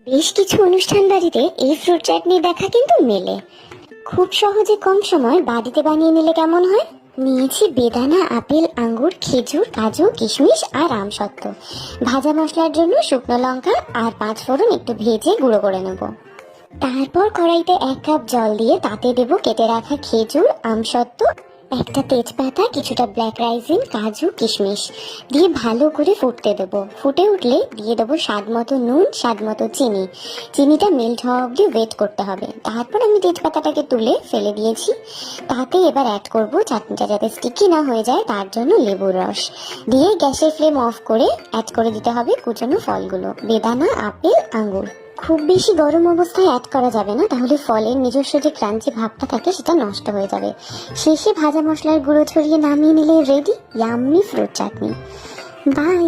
বেশ কিছু অনুষ্ঠান বাড়িতে এই ফ্রুট চাটনি দেখা কিন্তু মেলে। খুব সহজে কম সময় বাড়িতে বানিয়ে নিলে কেমন হয়? নিয়েছি বেদানা, আপেল, আঙ্গুর, খেজুর, কাজু, কিশমিশ আর আমসত্ত্ব ভাজা মশলার জন্য শুকনো লঙ্কা আর পাঁচ ফোড়ন একটু ভেজে গুঁড়ো করে নেব। তারপর কড়াইতে এক কাপ জল দিয়ে তাতে দেব কেটে রাখা খেজুর আমসত্ত্ব একটা তেজপাতা, কিছুটা ব্ল্যাক রাইসিন কাজু, কিশমিশ দিয়ে ভালো করে ফুটতে দেবো। ফুটে উঠলে দিয়ে দেবো স্বাদ মতো নুন, স্বাদ মতো চিনি। চিনিটা মেল্ট হওয়া অবধি ওয়েট করতে হবে। তারপর আমি তেজপাতাটাকে তুলে ফেলে দিয়েছি। তাতে এবার অ্যাড করব চাটনিটা যাতে স্টিকি না হয়ে যায়, তার জন্য লেবুর রস। দিয়ে গ্যাসের ফ্লেম অফ করে অ্যাড করে দিতে হবে কুচানো ফলগুলো। বেদানা, আপেল, আঙ্গুর। খুব বেশি গরম অবস্থায় অ্যাড করা যাবে না, তাহলে ফলের নিজস্ব যে ক্রাঞ্চি ভাবটা থাকে সেটা নষ্ট হয়ে যাবে। শেষে ভাজা মশলার গুঁড়ো ছড়িয়ে নামিয়ে নিলে ready yummy fruit chutney bye